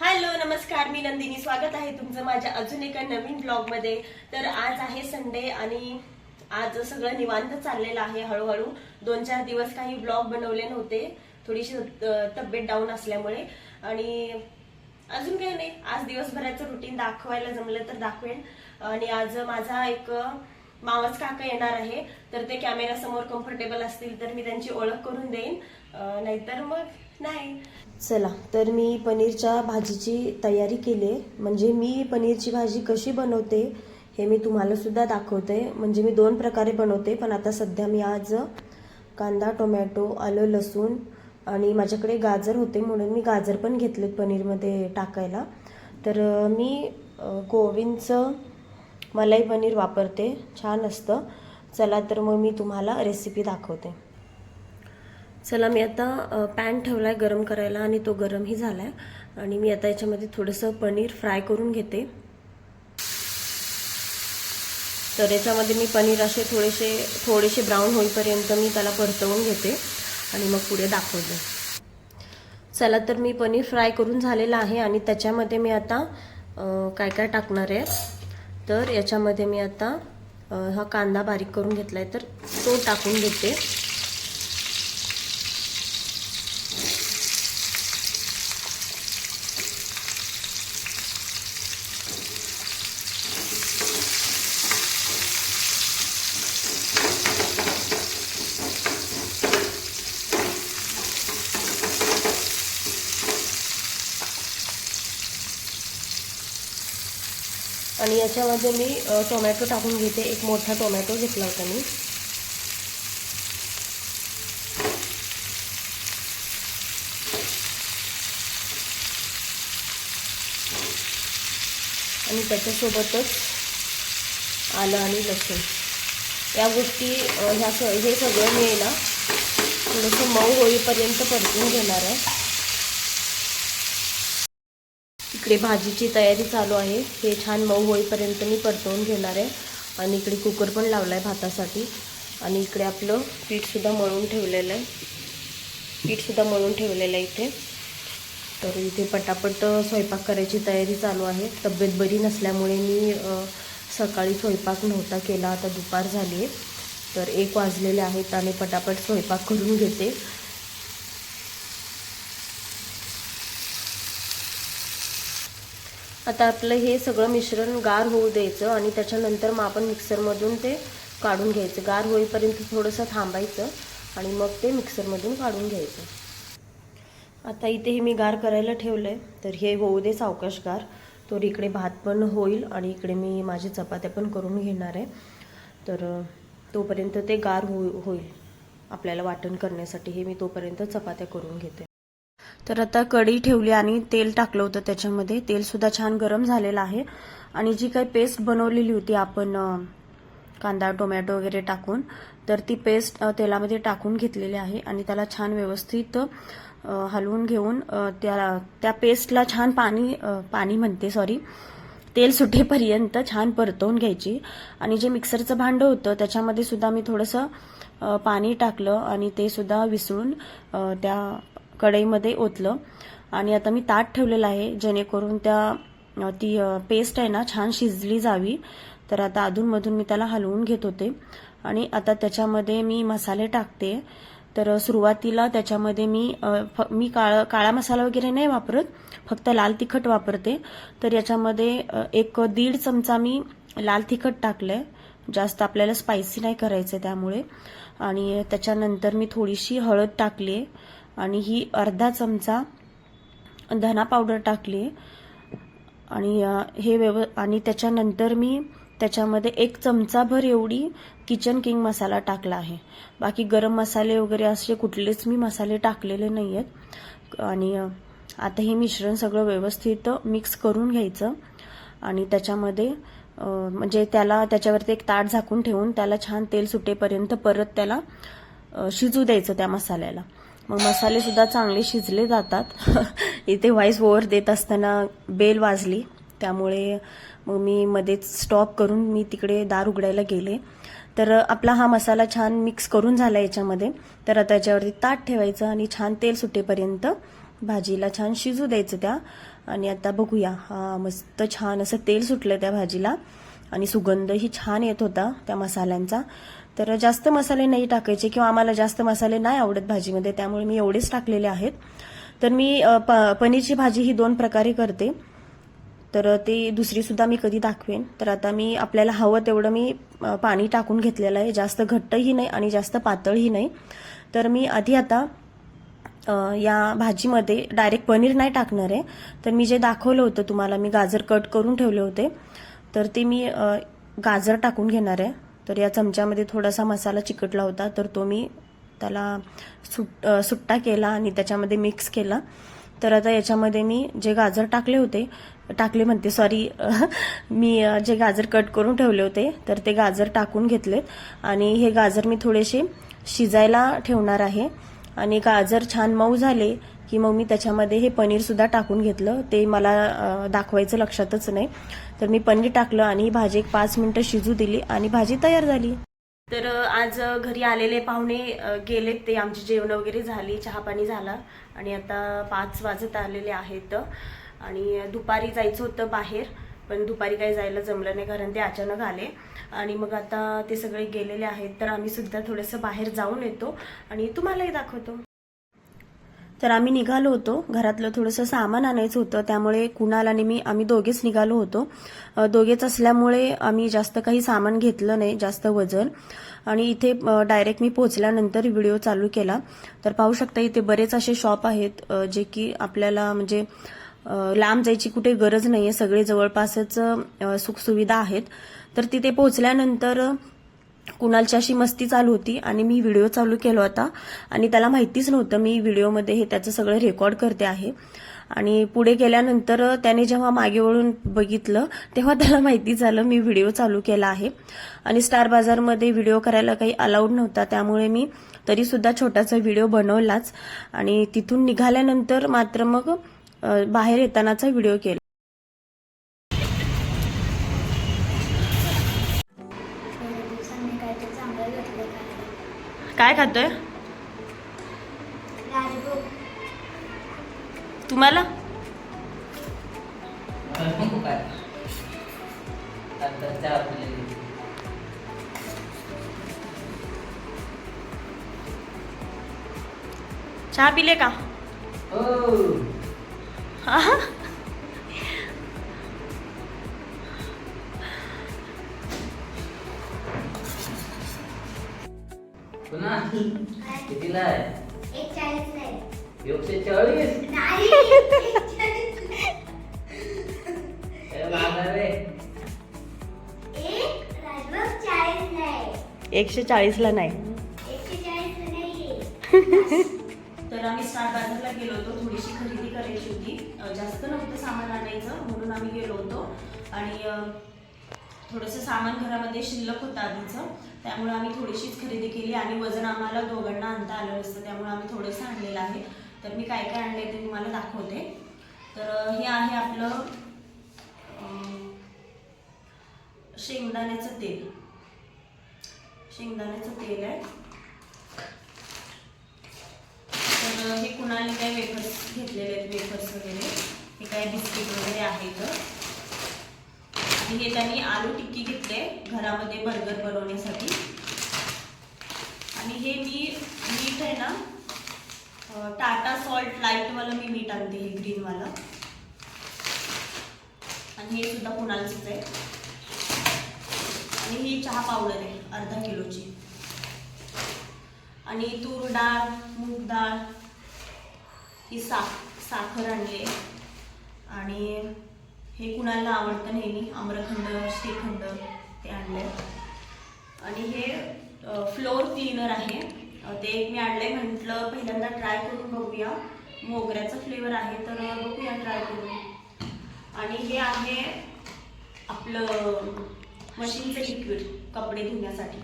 Hello नमस्कार मी नंदिनी. स्वागत आहे तुमचं माझ्या अजून एका नवीन ब्लॉगमध्ये तर आज आहे संडे आणि आज सगळं निवांत चाललेलं आहे हळूहळू. दोन चार दिवस काही ब्लॉग बनवले नव्हते. थोडीशी तब्येत डाऊन असल्यामुळे. आणि अजून काही नाही. आज दिवसभराचं रुटीन दाखवायला जमलं तर दाखवेन. आणि आज माझा एक मावस काका येणार आहे. तर ते कॅमेरा समोर कम्फर्टेबल असतील तर मी त्यांची ओळख करून देईन. नाहीतर मग नाही. चला तर मी पनीरच्या भाजीची तयारी केली आहे म्हणजे मी पनीरची भाजी कशी बनवते हे मी तुम्हाला सुद्धा दाखवते. म्हणजे मी दोन प्रकारे बनवते पण आता सध्या मी आज कांदा टोमॅटो आलं लसूण आणि माझ्याकडे गाजर होते म्हणून मी गाजर पण घेतले पनीरमध्ये टाकायला. तर मी गोविंदचं मलाई पनीर वापरते. छान असतं. चला तर मग मी तुम्हाला रेसिपी दाखवते. चला मी आता पॅन ठेवला आहे गरम करायला आणि तो गरमही झाला आहे आणि मी आता याच्यामध्ये थोडंसं पनीर फ्राय करून घेते. तर याच्यामध्ये मी पनीर असे थोडेसे थोडेसे ब्राऊन होईपर्यंत मी त्याला परतवून घेते. आणि मग पुढे दाखवते. चला तर मी पनीर फ्राय करून झालेलं आहे आणि त्याच्यामध्ये मी आता काय काय टाकणार आहे? तर याच्यामध्ये मी आता हा कांदा बारीक करून घेतला आहे तर तो टाकून घेते. आणि याच्यामध्ये मी टोमॅटो टाकून घेते. एक मोठा टोमॅटो घेतला होता मी. आणि त्याच्यासोबतच आलं आणि लसूण. या गोष्टी ह्या स हे सगळं मी ना थोडंसं मऊ होईपर्यंत परतून घेणार आहे. इकडे भाजीची तयारी चालू आहे. हे छान मऊ होईपर्यंत मी परतवून घेणार आहे. आणि इकडे कुकर पण लावला आहे भातासाठी. आणि इकडे आपलं पीठसुद्धा मळून ठेवलेलं आहे. पीठसुद्धा मळून ठेवलेलं आहे इथे. तर इथे पटापट स्वयंपाक करायची तयारी चालू आहे. तब्येत बरी नसल्यामुळे मी सकाळी स्वयंपाक नव्हता केला. आता दुपार झाली आहे. तर एक वाजलेले आहेत आणि पटापट स्वयंपाक करून घेते. आता आपलं हे सगळं मिश्रण गार होऊ द्यायचं आणि त्याच्यानंतर मग आपण मिक्सरमधून ते काढून घ्यायचं. गार होईपर्यंत थोडंसं थांबायचं आणि मग ते मिक्सरमधून काढून घ्यायचं. आता इथे हे मी गार करायला ठेवलं आहे तर हे होऊ दे सावकाश गार तर इकडे भात पण होईल आणि इकडे मी माझ्या चपात्या पण करून घेणार आहे. तर तोपर्यंत ते गार हो होईल. आपल्याला वाटण करण्यासाठी हे मी तोपर्यंत चपात्या करून घेते. तर आता कढी ठेवली आणि तेल टाकलं होतं त्याच्यामध्ये. तेलसुद्धा छान गरम झालेलं आहे. आणि जी काही पेस्ट बनवलेली होती आपण कांदा टोमॅटो वगैरे टाकून तर ती पेस्ट तेलामध्ये टाकून घेतलेली आहे आणि त्याला छान व्यवस्थित हलवून घेऊन त्या त्या पेस्टला छान पाणी पाणी म्हणते सॉरी तेल सुटेपर्यंत छान परतवून घ्यायची. आणि जे मिक्सरचं भांडं होतं त्याच्यामध्ये सुद्धा मी थोडंसं पाणी टाकलं आणि ते सुद्धा विसळून त्या कढईमध्ये ओतलं. आणि आता मी ताट ठेवलेलं आहे जेणेकरून त्या ती पेस्ट आहे ना छान शिजली जावी. तर आता अधूनमधून मी त्याला हलवून घेत होते. आणि आता त्याच्यामध्ये मी मसाले टाकते. तर सुरुवातीला त्याच्यामध्ये मी फ- मी काळा काळा मसाला वगैरे नाही वापरत फक्त लाल तिखट वापरते. तर याच्यामध्ये एक दीड चमचा मी लाल तिखट टाकलंय. जास्त आपल्याला स्पायसी नाही करायचं त्यामुळे. आणि त्याच्यानंतर मी थोडीशी हळद टाकली आहे आणि ही अर्धा चमचा धना पावडर टाकली. आणि हे व्यव आणि त्याच्यानंतर मी त्याच्यामध्ये एक चमचाभर एवढी किचन किंग मसाला टाकला आहे. बाकी गरम मसाले वगैरे असे कुठलेच मी मसाले टाकलेले नाही आहेत आणि आता हे मिश्रण सगळं व्यवस्थित मिक्स करून घ्यायचं. आणि त्याच्यामध्ये म्हणजे त्याला त्याच्यावरती एक ताट झाकून ठेवून त्याला छान तेल सुटेपर्यंत परत त्याला शिजू द्यायचं त्या मसाल्याला. मग मसाले सुद्धा चांगले शिजले जातात. इथे व्हॉइस ओव्हर देत असताना बेल वाजली. त्यामुळे मग मी मध्येच स्टॉप करून मी तिकडे दार उघडायला गेले. तर आपला हा मसाला छान मिक्स करून झाला याच्यामध्ये. तर आता याच्यावरती ताट ठेवायचं आणि छान तेल सुटेपर्यंत भाजीला छान शिजू द्यायचं त्या. आणि आता बघूया. हा मस्त छान असं तेल सुटलं त्या भाजीला. आणि सुगंधही छान येत होता त्या मसाल्यांचा. तर जास्त मसाले नाही टाकायचे किंवा आम्हाला जास्त मसाले नाही आवडत भाजीमध्ये त्यामुळे मी एवढेच टाकलेले आहेत. तर मी प- पनीरची भाजी ही दोन प्रकारे करते. तर ते दुसरी सुद्धा मी कधी दाखवेन. तर आता मी आपल्याला हवं तेवढं मी पाणी टाकून घेतलेलं आहे. जास्त घट्टही नाही आणि जास्त पातळही नाही. तर मी आधी आता या भाजीमध्ये डायरेक्ट पनीर नाही टाकणार आहे. तर मी जे दाखवलं होतं तुम्हाला मी गाजर कट करून ठेवले होते. तर ते मी गाजर टाकून घेणार आहे. तर या चमच्यामध्ये थोडासा मसाला चिकटला होता तर तो मी त्याला सुट सुट्टा केला आणि त्याच्यामध्ये मिक्स केला. तर आता याच्यामध्ये मी जे गाजर टाकले होते टाकले म्हणते सॉरी मी जे गाजर कट करून ठेवले होते तर ते गाजर टाकून घेतलेत. आणि हे गाजर मी थोडेसे शिजायला ठेवणार आहे. आणि गाजर छान मऊ झाले की मग मी त्याच्यामध्ये हे पनीरसुद्धा टाकून घेतलं. ते मला दाखवायचं लक्षातच नाही. तर मी पनीर टाकलं आणि ही भाजी एक पाच मिनिटं शिजू दिली आणि भाजी तयार झाली. तर आज घरी आलेले पाहुणे गेलेत. ते आमची जेवण वगैरे झाली चहापाणी झाला आणि आता पाच वाजत आलेले आहेत. आणि दुपारी जायचं होतं बाहेर पण दुपारी काही जायला जमलं नाही कारण ते अचानक आले. आणि मग आता ते सगळे गेलेले आहेत. तर आम्ही सुद्धा थोडंसं बाहेर जाऊन येतो आणि तुम्हालाही दाखवतो. तर आम्ही निघालो होतो. घरातलं थोडंसं सामान आणायचं होतं. त्यामुळे कुणाल आणि मी आम्ही दोघेच निघालो होतो. दोघेच असल्यामुळे आम्ही जास्त काही सामान घेतलं नाही जास्त वजन. आणि इथे डायरेक्ट मी पोहोचल्यानंतर व्हिडिओ चालू केला. तर पाहू शकता इथे बरेच असे शॉप आहेत जे की आपल्याला म्हणजे लांब जायची कुठे गरज नाही आहे सगळे जवळपासच सुखसुविधा आहेत. तर तिथे पोहोचल्यानंतर कुणालची अशी मस्ती चालू होती आणि मी व्हिडिओ चालू केला होता आणि त्याला माहितीच नव्हतं मी व्हिडिओमध्ये हे त्याचं सगळं रेकॉर्ड करते आहे. आणि पुढे गेल्यानंतर त्याने जेव्हा मागे वळून बघितलं तेव्हा त्याला माहिती झालं मी व्हिडिओ चालू केला आहे. आणि स्टार बाजारमध्ये व्हिडिओ करायला काही अलाउड नव्हता त्यामुळे मी तरीसुद्धा छोटासा व्हिडिओ बनवलाच. आणि तिथून निघाल्यानंतर मात्र मग बाहेर येतानाचा व्हिडिओ केला. काय काय खातोय? राजभोग तुम्हाला? नको काय आता चहा पिलेली. चहा पिले का कितीला आहे? एक चाळीस? नाही एकशे चाळीस चाळीस नाही. एकशे एकशे तर आम्ही स्टार बाजारला गेलो होतो थोडीशी खरेदी करायची होती. जास्त नव्हतं सामान आणायचं म्हणून आम्ही गेलो होतो. आणि थोडंसं सामान घरामध्ये शिल्लक होतं आधीचं. त्यामुळे आम्ही थोडीशीच खरेदी केली आणि वजन आम्हाला दोघांना आणता आलं नसतं त्यामुळे आम्ही थोडंसं आणलेलं आहे. तर मी काय काय आणले ते तुम्हाला दाखवते. तर हे आहे आपलं शेंगदाण्याचं तेल. शेंगदाण्याचं तेल आहे. तर हे कुणाला काय वेफर्स घेतलेले आहेत वेफर्स वगैरे? हे काय बिस्किट वगैरे आहेत आणि हे त्यांनी आलू टिक्की घेतले घरामध्ये बर्गर बनवण्यासाठी. आणि हे मी मीठ आहे ना टाटा सॉल्ट लाईटवालं मी मीठ आणते हे ग्रीनवालं. आणि हे सुद्धा कुणालचंच आहे. आणि ही चहा पावडर आहे अर्धा किलोची. आणि तूर डाळ मूग डाळ ही सा साखर आणली आहे. आणि हे कुणाला आवडतं नेहमी? आम्रखंड श्रीखंड ते आणले आणि हे फ्लोअर क्लीनर आहे. ते एक मी आणलंय. म्हटलं पहिल्यांदा ट्राय करून बघूया. मोगऱ्याचा फ्लेवर आहे तर बघूया ट्राय करून. आणि हे आहे आपलं मशीनचं लिक्विड कपडे धुण्यासाठी.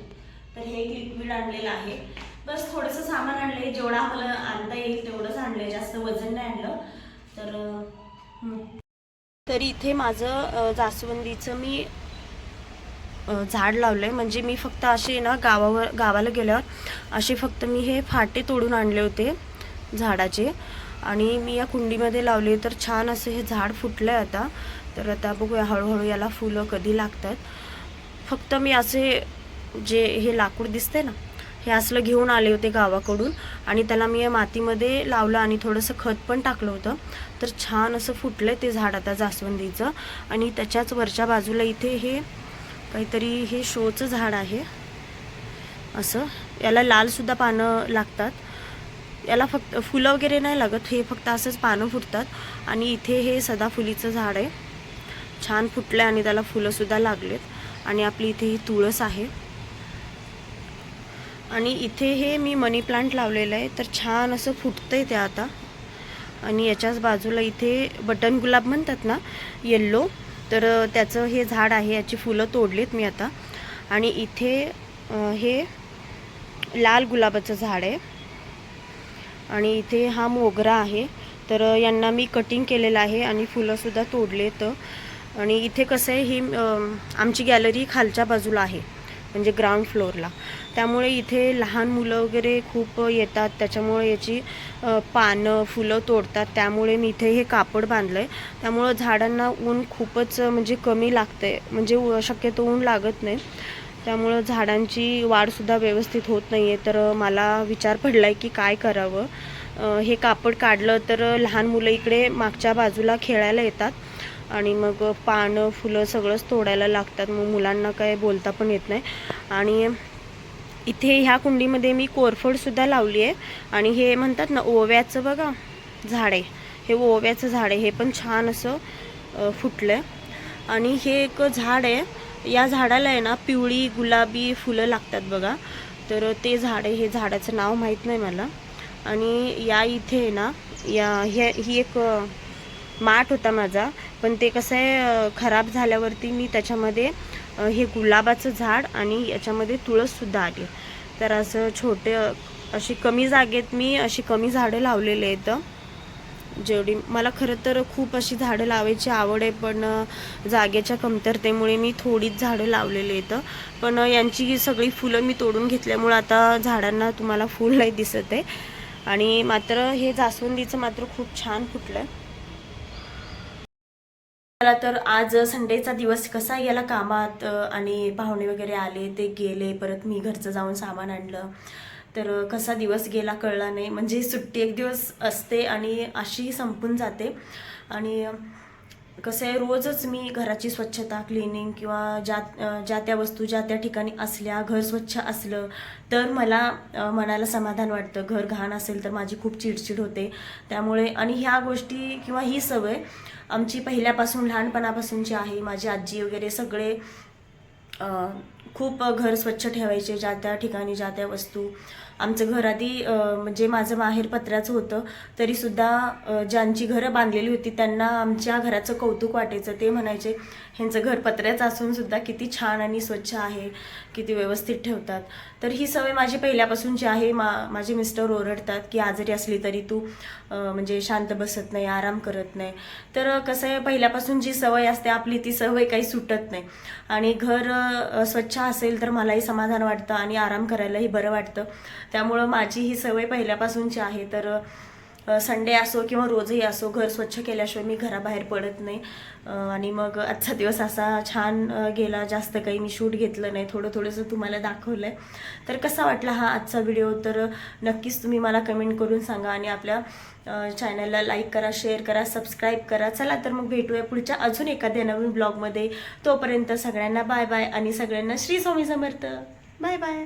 तर हे एक लिक्विड आणलेलं आहे. बस थोडंसं सामान आणलंय. जेवढं आम्हाला आणता येईल तेवढंच आणलंय. जास्त वजन नाही आणलं. तर तर इथे माझं जास्वंदीचं मी झाड झाड लावलंय. म्हणजे मी फक्त असे ना गावावर गावाला गेल्यावर असे फक्त मी हे फाटे तोडून आणले होते झाडाचे. आणि मी या कुंडीमध्ये लावले. तर छान असं हे झाड फुटलं आहे आता. तर आता बघूया हळूहळू याला फुलं कधी लागतात. फक्त मी असे जे हे लाकूड दिसते ना हे असलं घेऊन आले होते गावाकडून आणि त्याला मी या मातीमध्ये लावलं आणि थोडंसं खत पण टाकलं होतं. तर छान असं फुटलं आहे ते झाड आता जास्वंदीचं. आणि त्याच्याच वरच्या बाजूला इथे हे काहीतरी हे शोचं झाड आहे. असं. याला लालसुद्धा पानं लागतात. याला फक्त फुलं वगैरे नाही लागत. हे फक्त असंच पानं फुटतात. आणि इथे हे सदाफुलीचं झाड आहे. छान फुटलं आणि त्याला फुलंसुद्धा लागलेत. आणि आपली इथे ही तुळस आहे. आणि इथे हे मी मनी प्लांट लावलेलं आहे. तर छान असं फुटतं आहे ते आता. आणि याच्याच बाजूला इथे बटन गुलाब म्हणतात ना येल्लो तर त्याचं हे झाड आहे याची फुलं तोडलीत मी आता. आणि इथे हे लाल गुलाबाचं झाड आहे. आणि इथे हा मोगरा आहे. तर यांना मी कटिंग केलेलं आहे आणि फुलंसुद्धा तोडलेत. आणि इथे कसं आहे ही आमची गॅलरी खालच्या बाजूला आहे. म्हणजे ग्राउंड फ्लोअरला त्यामुळे इथे लहान मुलं वगैरे खूप येतात. त्याच्यामुळे याची पानं फुलं तोडतात. त्यामुळे मी इथे हे कापड बांधलं आहे त्यामुळं झाडांना ऊन खूपच म्हणजे कमी लागतं आहे म्हणजे शक्यतो ऊन लागत नाही. त्यामुळं झाडांची वाढसुद्धा व्यवस्थित होत नाही आहे तर मला विचार पडला आहे की काय करावं? हे कापड काढलं तर लहान मुलं इकडे मागच्या बाजूला खेळायला येतात. आणि मग पानं फुलं सगळंच तोडायला लागतात. मग मुलांना काय बोलता पण येत नाही. आणि इथे ह्या कुंडीमध्ये मी कोरफडसुद्धा लावली आहे. आणि हे म्हणतात ना ओव्याचं बघा झाड. आहे हे ओव्याचं झाड आहे हे पण छान असं फुटलं आहे आणि हे एक झाड आहे. या झाडाला आहे ना पिवळी गुलाबी फुलं लागतात बघा. तर ते झाड आहे हे झाडाचं नाव माहीत नाही मला. आणि या इथे आहे ना या हे ही एक माठ होता माझा. पण ते कसं आहे खराब झाल्यावरती मी त्याच्यामध्ये हे गुलाबाचं झाड आणि याच्यामध्ये तुळससुद्धा आली तर असं छोटे अशी कमी जागेत मी अशी कमी झाडं लावलेली आहेत. जेवढी मला खरं तर खूप अशी झाडं लावायची आवड आहे पण जागेच्या कमतरतेमुळे मी थोडीच झाडं लावलेली आहेत. पण यांची सगळी फुलं मी तोडून घेतल्यामुळं आता झाडांना तुम्हाला फुल नाही दिसत आहे. आणि मात्र हे जास्वंदीचं मात्र खूप छान फुटलं आहे चला तर आज संडेचा दिवस कसा गेला कामात आणि पाहुणे वगैरे आले ते गेले परत मी घरचं जाऊन सामान आणलं. तर कसा दिवस गेला कळला नाही. म्हणजे सुट्टी एक दिवस असते आणि अशी संपून जाते. आणि कसं आहे रोजच मी घराची स्वच्छता क्लिनिंग किंवा ज्या ज्या त्या वस्तू ज्या त्या ठिकाणी असल्या घर स्वच्छ असलं तर मला मनाला समाधान वाटतं. घर घाण असेल तर माझी खूप चिडचिड होते. त्यामुळे आणि ह्या गोष्टी किंवा ही सवय आमची पहिल्यापासून लहानपणापासूनची आहे. माझी आजी वगैरे सगळे खूप घर स्वच्छ ठेवायचे ज्या त्या ठिकाणी ज्या त्या वस्तू. आमचं घर आधी म्हणजे माझं माहेर पत्र्याचं होतं. तरीसुद्धा ज्यांची घरं बांधलेली होती त्यांना आमच्या घराचं कौतुक वाटायचं. ते म्हणायचे ह्यांचं घर पत्र्याचं असून सुद्धा किती छान आणि स्वच्छ आहे किती व्यवस्थित ठेवतात. तर ही सवय माझी पहिल्यापासून जी आहे मा माझे मिस्टर ओरडतात की आजारी असली तरी तू म्हणजे शांत बसत नाही आराम करत नाही. तर कसं आहे पहिल्यापासून जी सवय असते आपली ती सवय काही सुटत नाही. आणि घर स्वच्छ असेल तर मलाही समाधान वाटतं आणि आराम करायलाही बरं वाटतं. त्यामुळं माझी ही सवय पहिल्यापासूनची आहे तर संडे असो किंवा रोजही असो घर स्वच्छ केल्याशिवाय मी घराबाहेर पडत नाही. आणि मग आजचा दिवस असा छान गेला. जास्त काही मी शूट घेतलं नाही. थोडं थोडंसं तुम्हाला दाखवलं आहे तर कसा वाटला हा आजचा व्हिडिओ? तर नक्कीच तुम्ही मला कमेंट करून सांगा आणि आपल्या चॅनलला लाईक करा शेअर करा सबस्क्राईब करा. चला तर मग भेटूया पुढच्या अजून एखाद्या नवीन ब्लॉगमध्ये. तोपर्यंत सगळ्यांना बाय बाय आणि सगळ्यांना श्री स्वामी समर्थ. Bye bye.